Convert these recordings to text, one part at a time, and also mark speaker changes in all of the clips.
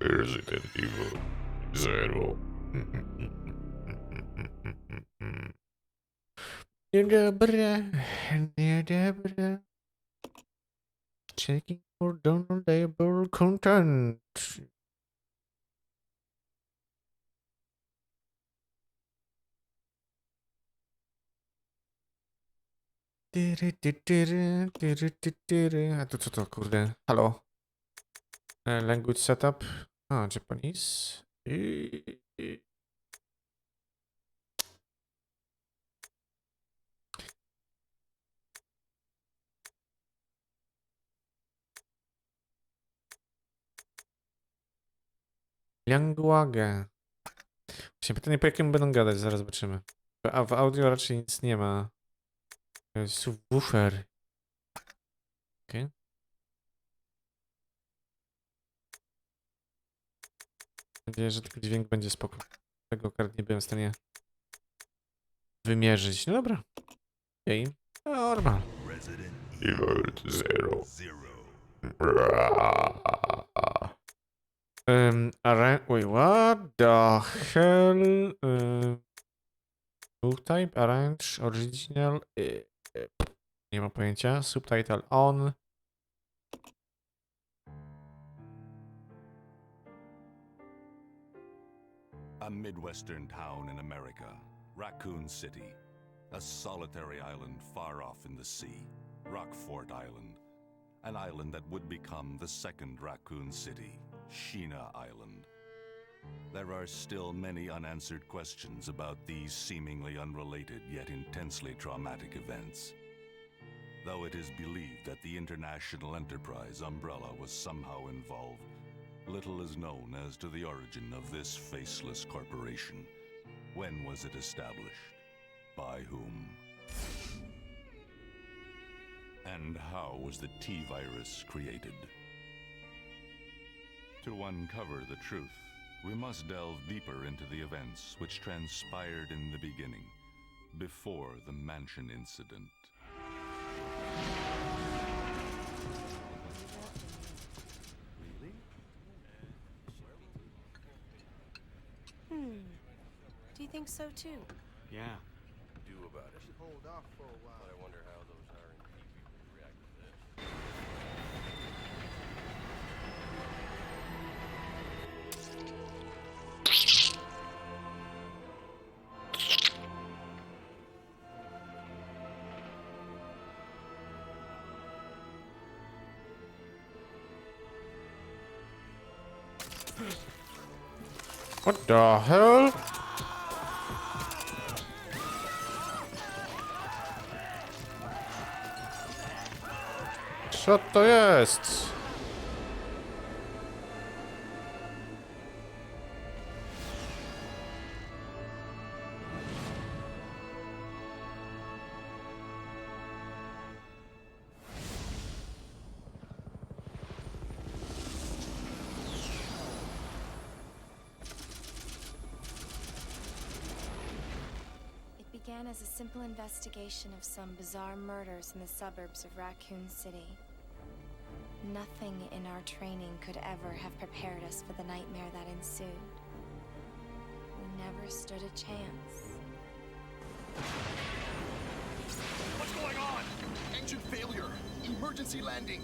Speaker 1: Resident Evil Zero. Checking for downloadable content. Tyry, ty, tyry, tyry, ty, tyry. A to co to, kurde? Halo? E, Language setup. A, Japanese. Language. Właśnie pytanie, po jakim będą gadać, zaraz zobaczymy. A w audio raczej nic nie ma. Subwoofer. Okej. Mam nadzieję, że tylko dźwięk będzie spoko. Tego kart nie byłem w stanie wymierzyć. No dobra. Okej. Normal.
Speaker 2: Resident
Speaker 1: Evil Zero. Um, arra- wait, what the hell? Um, book type, arrange, original. Nie mam pojęcia. Subtitle on.
Speaker 2: A Midwestern town in America, Raccoon City. A solitary island far off in the sea, Rockfort Island. An island that would become the second Raccoon City, Sheena Island. There are still many unanswered questions about these seemingly unrelated yet intensely traumatic events. Though it is believed that the international enterprise umbrella was somehow involved, little is known as to the origin of this faceless corporation. When was it established? By whom? And how was the T virus created? To uncover the truth, we must delve deeper into the events which transpired in the beginning, before the mansion incident.
Speaker 3: Hmm. Do you think so too?
Speaker 4: Yeah.
Speaker 5: do about it. Hold off for a while. But I wonder how those R&D
Speaker 1: What the hell? Co to jest?
Speaker 3: Began as a simple investigation of some bizarre murders in the suburbs of Raccoon City. Nothing in our training could ever have prepared us for the nightmare that ensued. We never stood a chance.
Speaker 6: What's going on? Engine failure. Emergency landing.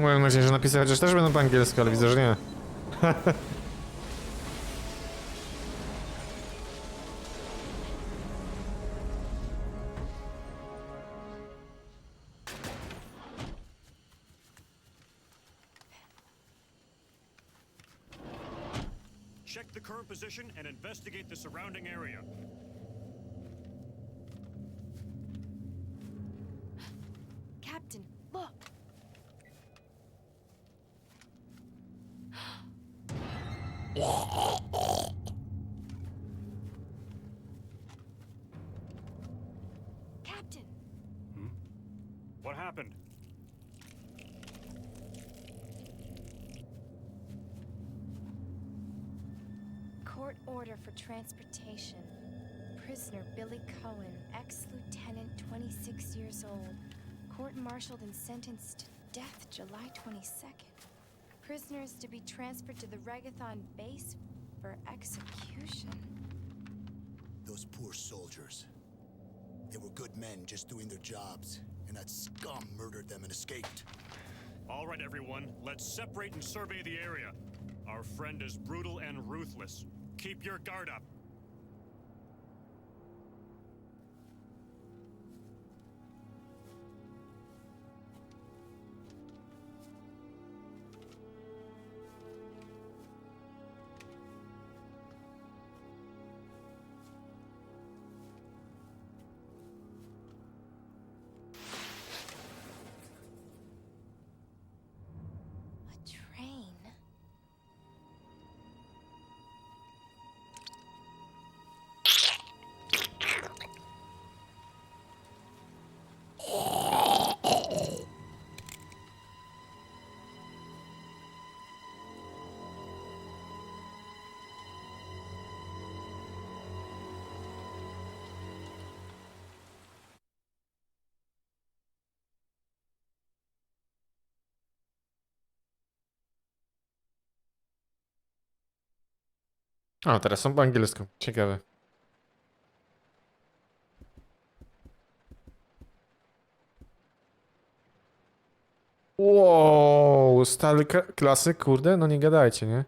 Speaker 1: Mam nadzieję, że napisy chociaż też będą po angielsku, ale widzę, że nie.
Speaker 4: Check the current position and investigate the surrounding area.
Speaker 3: Court order for transportation. prisoner Billy Cohen, ex lieutenant, 26 years old, court martialed and sentenced to death July 22nd. Prisoners to be transferred to the Regathon base for execution.
Speaker 7: Those poor soldiers. They were good men just doing their jobs, and that scum murdered them and escaped.
Speaker 4: All right, everyone, let's separate and survey the area. Our friend is brutal and ruthless. Keep your guard up.
Speaker 3: A,
Speaker 1: teraz są po angielsku. Ciekawe. Wow, stary klasyk, kurde, no nie gadajcie, nie?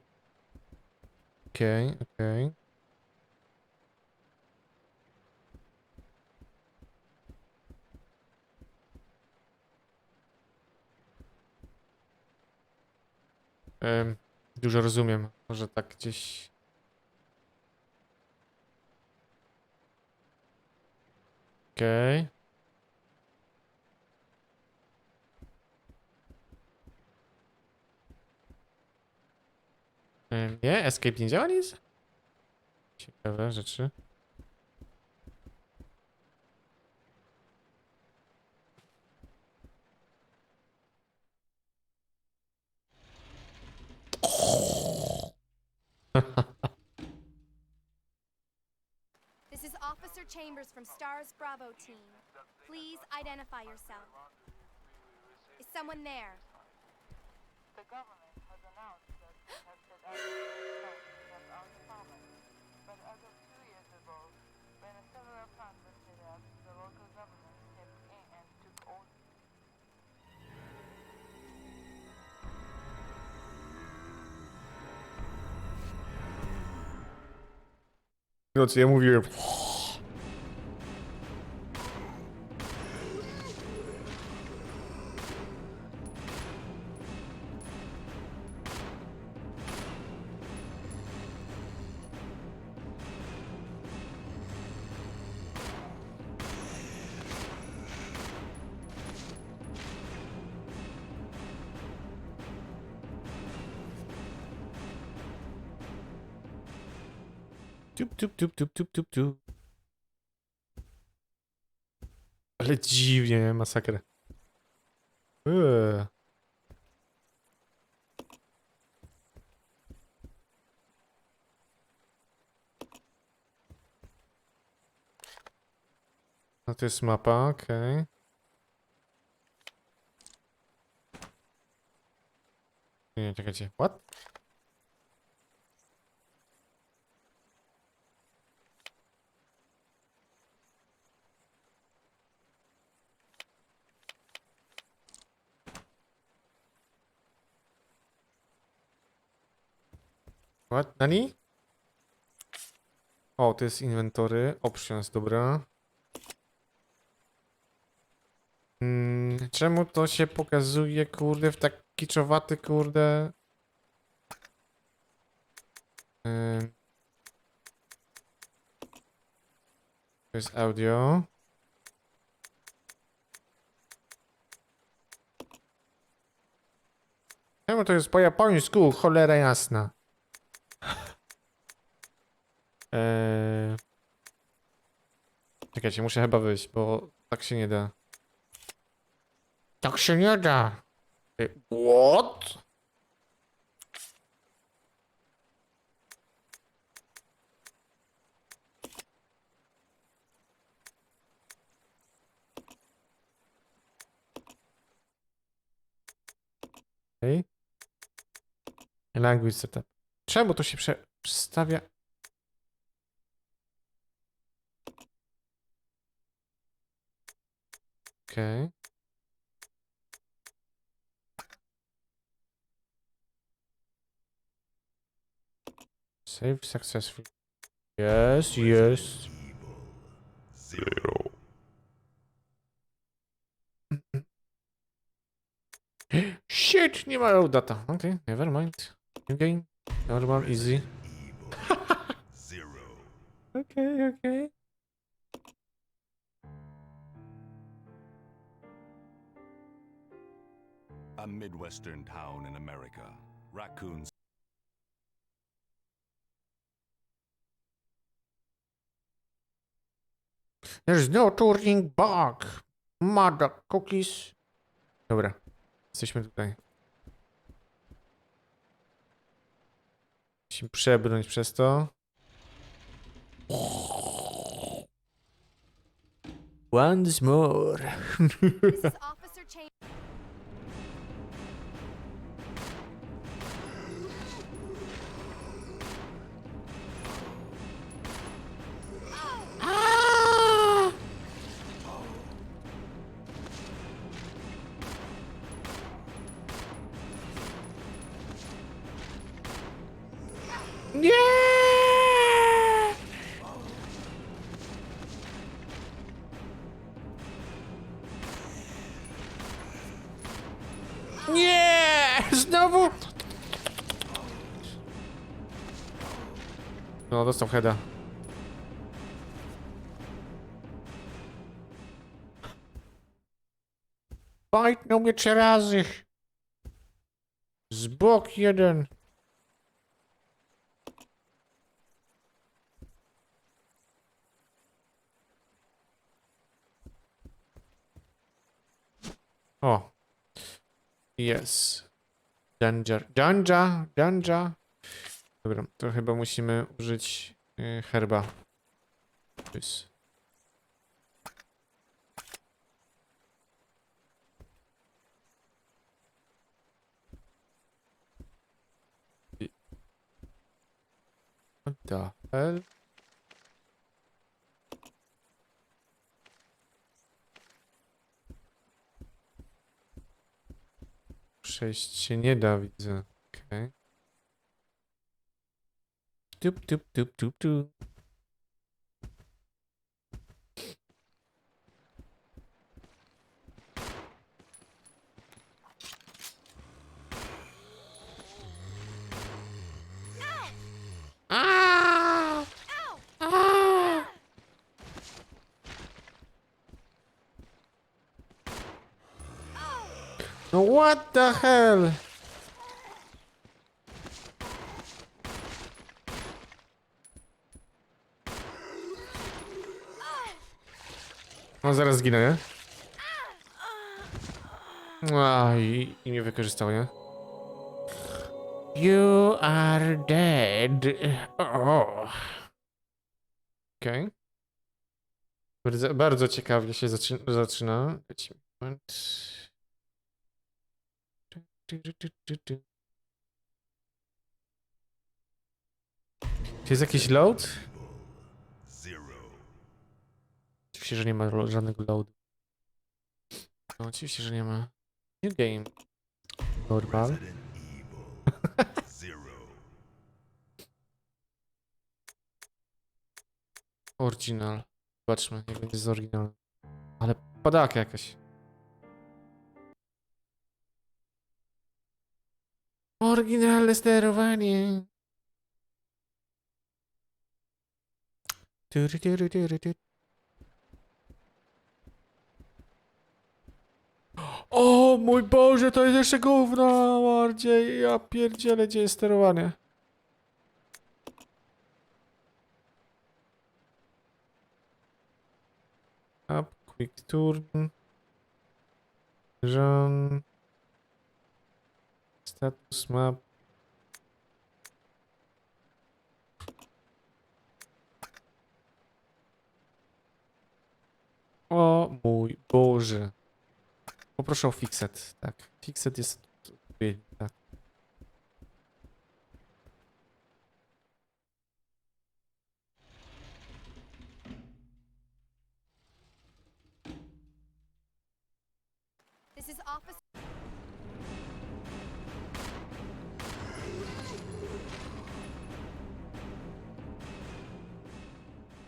Speaker 1: Okej, okej. Em, Dużo rozumiem, może tak gdzieś... Okej. Em, Nie, escape nie działa nic? Ciekawe rzeczy.
Speaker 3: Officer Chambers from STARS Bravo team. Please identify yourself. Is someone there?
Speaker 8: The government has announced that it has set up tanks that are common. But as of two years ago, when a several plants were set up, the local government stepped in and took over.
Speaker 1: No co ja mówiłem. Tup, tup, tup, tup, tup, tup, tup. Ale dziwnie, nie? masakra. Eee. No to jest mapa, okej. Nie, nie, czekajcie. What? What? Nani? O, to jest inwentory. Options, dobra. Mm, czemu to się pokazuje, kurde, w tak kiczowaty, kurde... Ym. To jest audio. Czemu to jest po japońsku? Cholera jasna. Eee... Czekajcie, muszę chyba wyjść, bo tak się nie da. Tak się nie da. What? Language setup. Czemu to się przestawia? Okej. Save successfully. Yes, yes.
Speaker 2: Zero.
Speaker 1: Shit, nie ma data. Okay, never mind. New game. Normal, easy.
Speaker 2: Zero.
Speaker 1: Okay, okay.
Speaker 2: A Midwestern town in America. Raccoon
Speaker 1: There's no turning back. Mother cookies. Dobra. Jesteśmy tutaj. Musimy przebrnąć przez to. Once more. Znowu! No, dostał heada. Bajtnął mnie trzy razy. Z bok jeden. O. Jest. Danger. Danger. Danger. Dobra, to chyba musimy użyć y, herba. I- What the hell? Przejść się nie da, widzę. Okej. Tup, tup, tup, tup, tup. Ah! Ah! No what hell? No zaraz zginę, nie? A, i, i mnie wykorzystał, nie? You are dead. Oh. Okej. Bardzo, bardzo ciekawie się zaczyna. zaczyna. Dajcie mi moment. Tu, tu, tu, tu, tu. Czy jest jakiś load?
Speaker 2: Zero.
Speaker 1: Oczywiście, że nie ma lo- żadnego loadu. No, oczywiście, że nie ma. New game. Normal.
Speaker 2: Resident Evil. Zero.
Speaker 1: Original. Zobaczmy, jak będzie z oryginalem. Ale padaka jakaś. Oryginalne sterowanie. O mój Boże, to jest jeszcze gówno bardziej. Ja pierdzielę, gdzie jest sterowanie. Up, quick turn. Run. Status map. O mój Boże. Poproszę o fixet. Tak, fixet jest odpowiedni,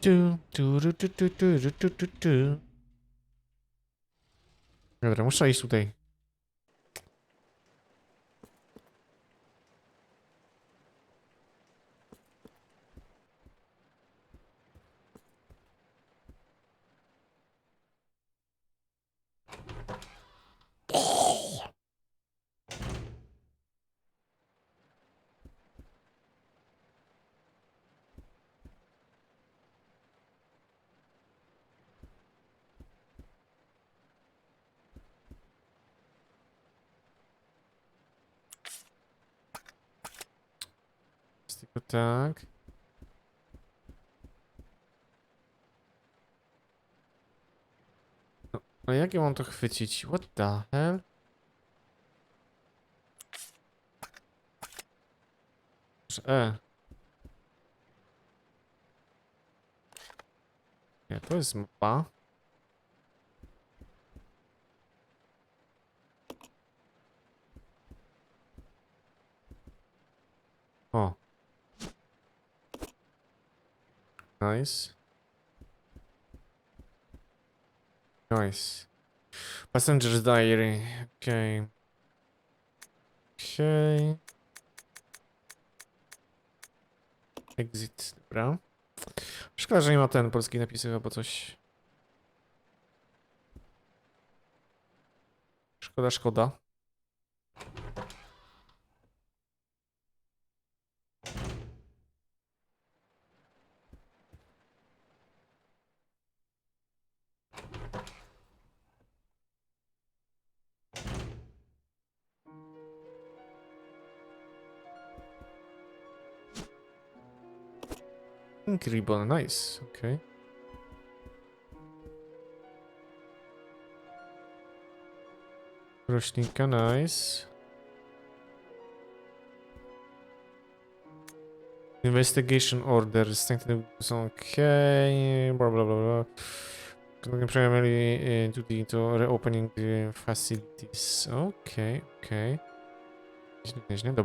Speaker 1: Tu, tu, tu, tu, tu, ru, tu, tu, tu. Dobra, muszę iść tutaj. Tylko tak. No, a jak ja mam to chwycić? What the hell? E. Nie, to jest mapa. O. Nice. Nice. Passenger's diary. Okay. Okay. Exit. Dobra. Szkoda, że nie ma ten polski napisy albo coś. Szkoda, szkoda. Pink ribbon, nice. Okay. Roślinka, nice. Investigation orders, strengthen są okay, bla bla bla bla. Uh, duty to reopening the facilities. Okay, okay. Nieźle, nieźle. Dobra,